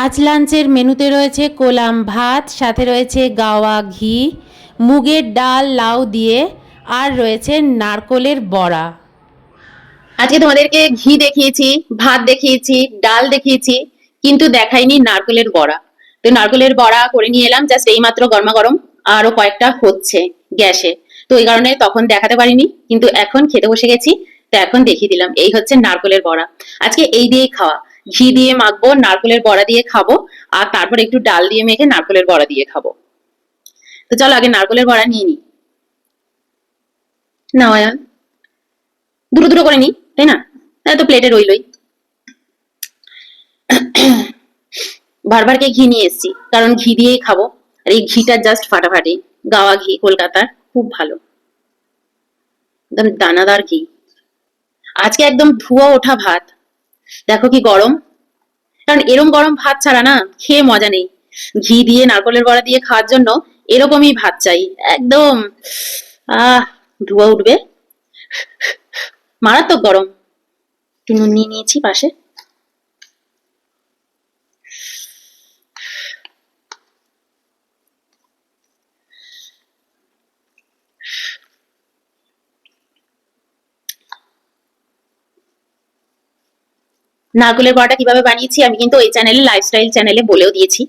আজ লাঞ্চের মেনুতে রয়েছে কোলাম ভাত, সাথে রয়েছে গাওয়া ঘি, মুগের ডাল, লাউ দিয়ে, আর রয়েছে নারকোলের বড়া। আজকে তোমাদেরকে ঘি দেখিয়েছি, ভাত দেখিয়েছি, ডাল দেখিয়েছি, কিন্তু দেখাইনি নারকেলের বড়া। তো নারকেলের বড়া করে নিয়ে এলাম, জাস্ট এইমাত্র গরমা গরম আরও কয়েকটা হচ্ছে গ্যাসে। তো এই কারণে তখন দেখাতে পারিনি, কিন্তু এখন খেতে বসে গেছি, তো এখন দেখিয়ে দিলাম, এই হচ্ছে নারকেলের বড়া। আজকে এই দিয়েই খাওয়া। ঘি দিয়ে মাখবো নারকেলের বড়া দিয়ে খাব আর তারপর একটু ডাল দিয়ে মেখে নারকেলের বড়া দিয়ে খাব। তো চলো আগে নারকেলের বড়া নিয়ে নি। না অয়ন দুটো দুটো করে নি তাই না? তাই তো প্লেটে রইলই। বারবার কে ঘি নিয়ে এসেছি কারণ ঘি দিয়েই খাব আর এই ঘিটা জাস্ট ফাটাফাটি গাওয়া ঘি কলকাতার খুব ভালো। একদম দানাদার ঘি। আজকে একদম ধুয়া ওঠা ভাত দেখো কি গরম। কারণ এরম গরম ভাত ছাড়া না খেয়ে মজা নেই। ঘি দিয়ে, নারকলের বড়া দিয়ে খাওয়ার জন্য এরকমই ভাত চাই। একদম, আহ, ধোয়া উঠবে। মারাত্মক গরম। একটু নুন নিয়ে নিয়েছি পাশে। নারকেলের বড়াটা কীভাবে বানিয়েছি, আমি কিন্তু ওই চ্যানেলে লাইফস্টাইল চ্যানেলে বলেও দিয়েছি।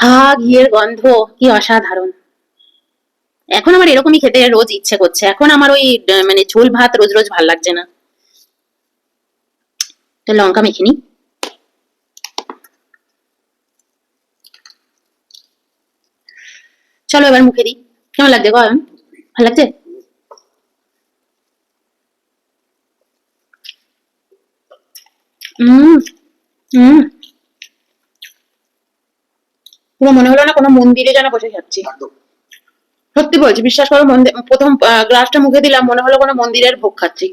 হা ঘিয়ের গন্ধ, কি অসাধারণ। এখন আমার এরকমই খেতে রোজ ইচ্ছে করছে। এখন আমার ওই মানে ঝোল ভাত রোজ রোজ ভালো লাগছে না। তো লঙ্কা মেখে নি চলো এবার মুখে দিই। কেমন লাগছে গয়ন ভালো লাগছে উম উম পুরো মনে হলো না কোনো মন্দিরে যেন বসে যাচ্ছি। সত্যি বলছি বিশ্বাস করো প্রথম গ্লাসটা মুখে দিলাম মনে হলো কোনো মন্দিরের ভোগ খাচ্ছি।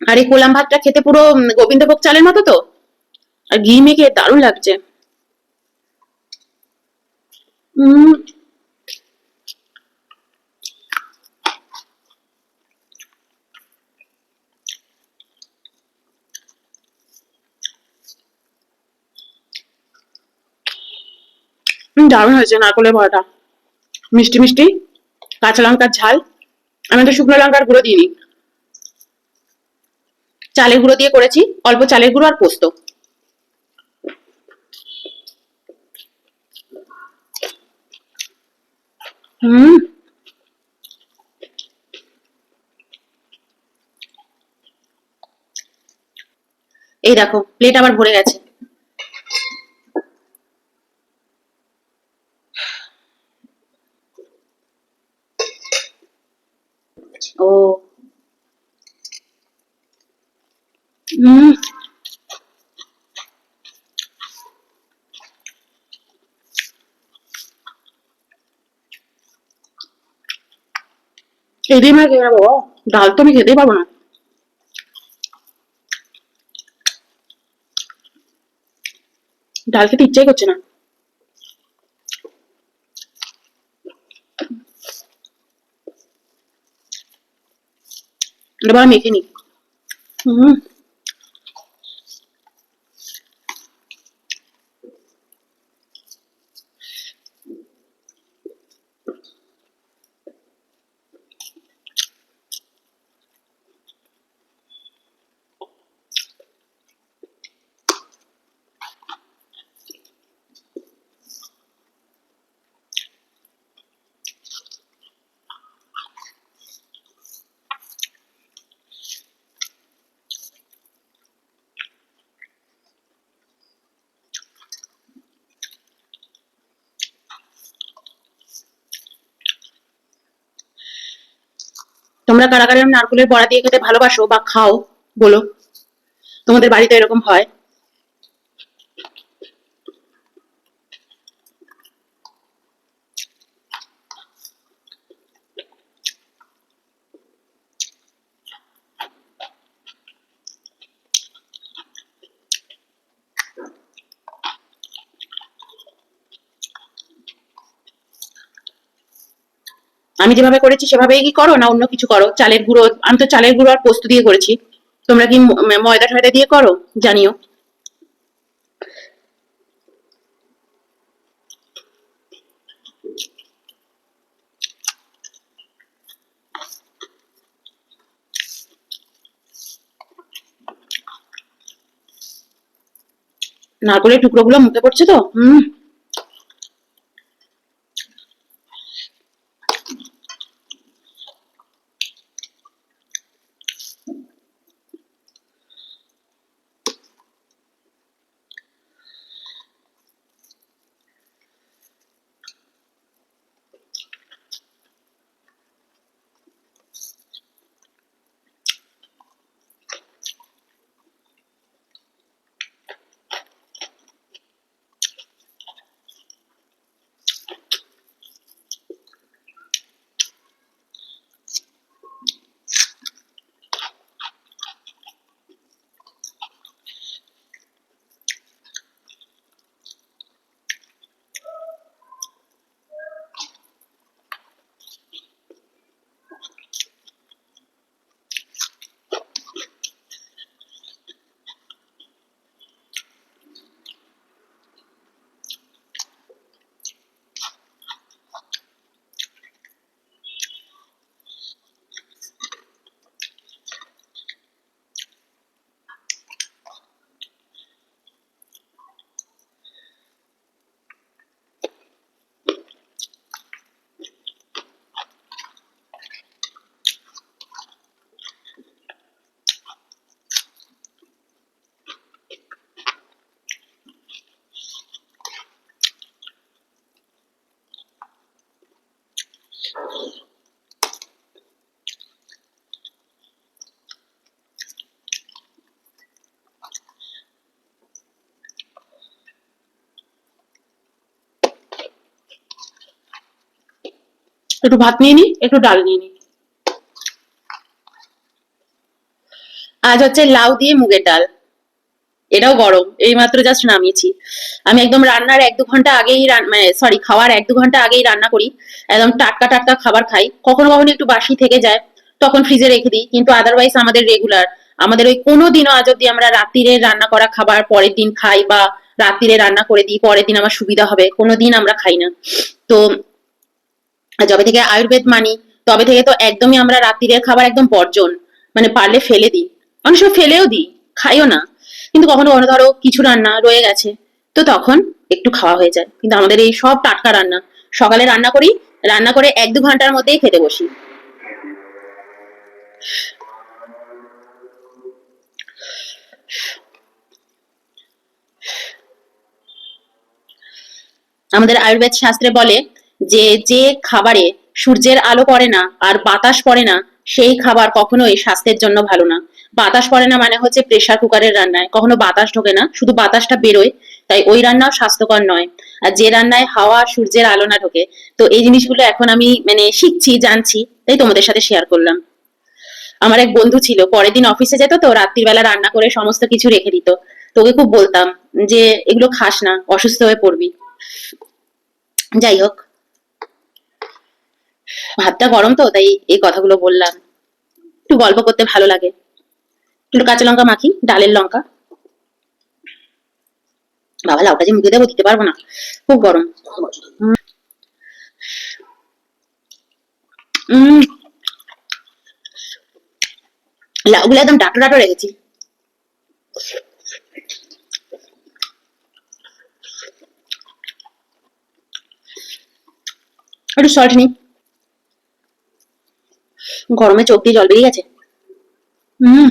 আর এই কোলাম ভাতটা খেতে পুরো গোবিন্দভোগ চালের মতো তো? আর ঘি মেখে দারুণ লাগছে। উম হুম, দারুণ হয়েছে নারকলের বড়াটা। মিষ্টি মিষ্টি, কাঁচা লঙ্কার ঝাল। আমি তো শুকনো লঙ্কার গুঁড়ো দিইনি। চালের গুঁড়ো দিয়ে করেছি, অল্প চালের গুঁড়ো আর পোস্ত। হুম। এই দেখো প্লেট আবার ভরে গেছে। হুম এদিকে মানে খেয়ে নেব ডাল তো আমি খেতেই পারব না। ডাল খেতে ইচ্ছাই করছে না। এবার মেখে নি হুম তোমরা কারা কারা নারকেলের বড়া দিয়ে খেতে ভালোবাসো বা খাও, বলো। তোমাদের বাড়িতে এরকম হয়? আমি যেভাবে করেছি সেভাবেই কি করো না অন্য কিছু করো? চালের গুঁড়ো, আমি তো চালের গুঁড়ো আর পোস্ত দিয়ে করেছি। তোমরা কি ময়দা ঠয়দা দিয়ে করো? জানিও। নারকলের টুকরোগুলো মুখে পড়ছে তো? হম। একটু ভাত নিয়ে নি, একটু ডাল নিয়ে নি। আজ হচ্ছে লাউ দিয়ে মুগের ডাল। এটাও গরম, এই মাত্র জাস্ট নামিয়েছি। আমি একদম রান্নার এক দু ঘণ্টা আগেই মানে সরি খাওয়ার এক দু ঘণ্টা আগেই রান্না করি। একদম টাটকা টাটকা খাবার খাই। কখনো কখনো একটু বাসি থেকে যায়, তখন ফ্রিজে রেখে দিই। কিন্তু আদারওয়াইজ আমাদের রেগুলার আমাদের ওই কোনো দিনও আজ অব্দি আমরা রাত্রিরে রান্না করা খাবার পরের দিন খাই বা রাত্রিরে রান্না করে দিই, পরের দিন আমার সুবিধা হবে। কোনো দিন আমরা খাই না। তো যবে থেকে আয়ুর্বেদ মানি, তবে থেকে তো একদমই আমরা রাত্রিরের খাবার একদম বর্জন মানে পারলে ফেলে দিই। অনেক সময় ফেলেও দিই, খাইও না। কিন্তু কখনো কখনো ধরো কিছু রান্না রয়ে গেছে, তো তখন একটু খাওয়া হয়ে যায়। কিন্তু আমাদের এই সব টাটকা রান্না, সকালে রান্না করি, রান্না করে এক দু ঘণ্টার মধ্যেই খেতে বসি। আমাদের আয়ুর্বেদ শাস্ত্রে বলে যে যে খাবারে সূর্যের আলো পড়ে না আর বাতাস পড়ে না, সেই খাবার কখনোই স্বাস্থ্যের জন্য ভালো না। বাতাস পড়ে না মানে হচ্ছে প্রেসার কুকারের রান্নায়। কখনো বাতাস ঢোকে না, শুধু বাতাসটা বেরোয়। তাই ওই রান্নাও স্বাস্থ্যকর নয়। আর যে রান্নায় হাওয়া সূর্যের আলো না ঢোকে, তো এই জিনিসগুলো এখন আমি মানে শিখছি, জানছি, তাই তোমাদের সাথে শেয়ার করলাম। আমার এক বন্ধু ছিল, পরের দিন অফিসে যেত তো, রাত্রিবেলা রান্না করে সমস্ত কিছু রেখে দিত। তোকে খুব বলতাম যে, এগুলো খাস না, অসুস্থ হয়ে পড়বি। যাই হোক ভাতটা গরম তো, তাই এই কথাগুলো বললাম। একটু গল্প করতে ভালো লাগে। একটু কাঁচা লঙ্কা মাখি, ডালের লঙ্কা। বাবা, লাউটা যে মুখে দেবো, দিতে পারব না। খুব গরম। লাউগুলো একদম ডাটো ডাটো রেখেছি। একটু সল্ট নিই। গরমে চোখ দিয়ে জল বেরিয়ে গেছে? হুম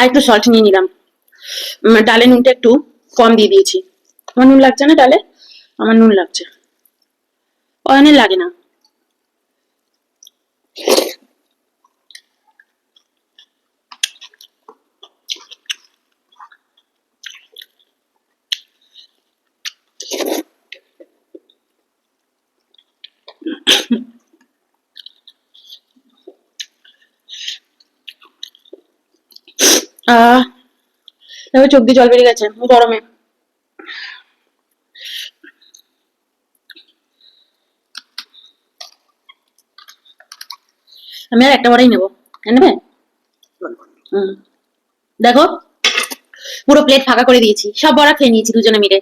আর একটু সল্ট নিয়ে নিলাম। ডালে নুনটা একটু কম দিয়ে দিয়েছি। আমার নুন লাগছে না ডালে? আমার নুন লাগছে। অয়নের লাগে না। আহ চোখ দিয়ে জল বেরিয়ে গেছে গরমে। আমি আর একটা বড়াই নেব নেবে? হুম। দেখো, পুরো প্লেট ফাঁকা করে দিয়েছি, সব বড়া খেয়ে নিয়েছি দুজনে মিলে।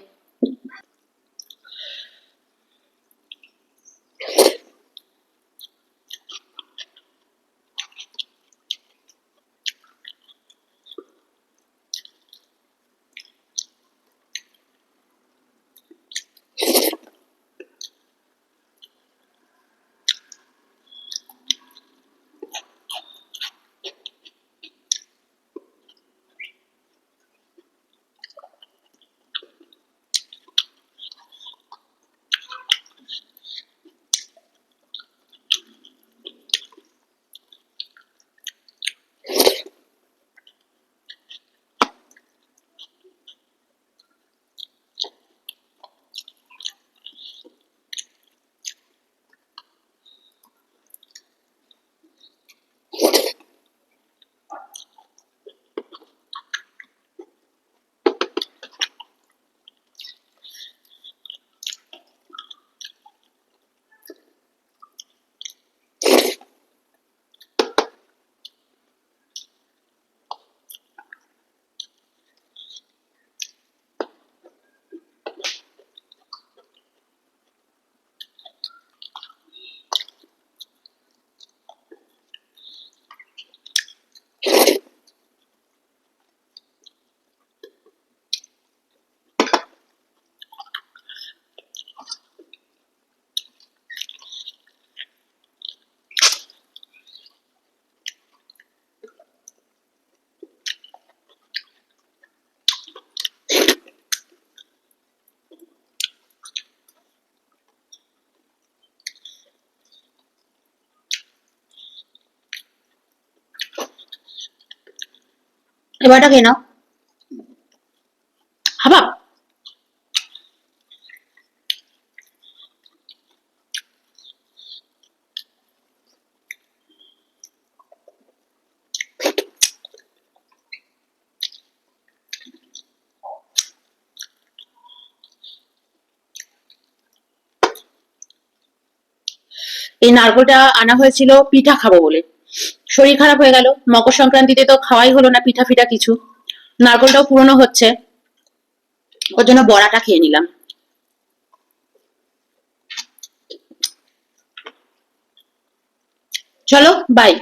এবারটা খেয়ে নাও। এই নারকোলটা আনা হয়েছিল পিঠা খাব বলে। শরীর খারাপ হয়ে গেল। মকর সংক্রান্তিতে তো খাওয়াই হলো না, পিঠা ফিঠা কিছু। নারকলটাও পুরনো হচ্ছে। ওর জন্য বড়াটা খেয়ে নিলাম। চলো বাই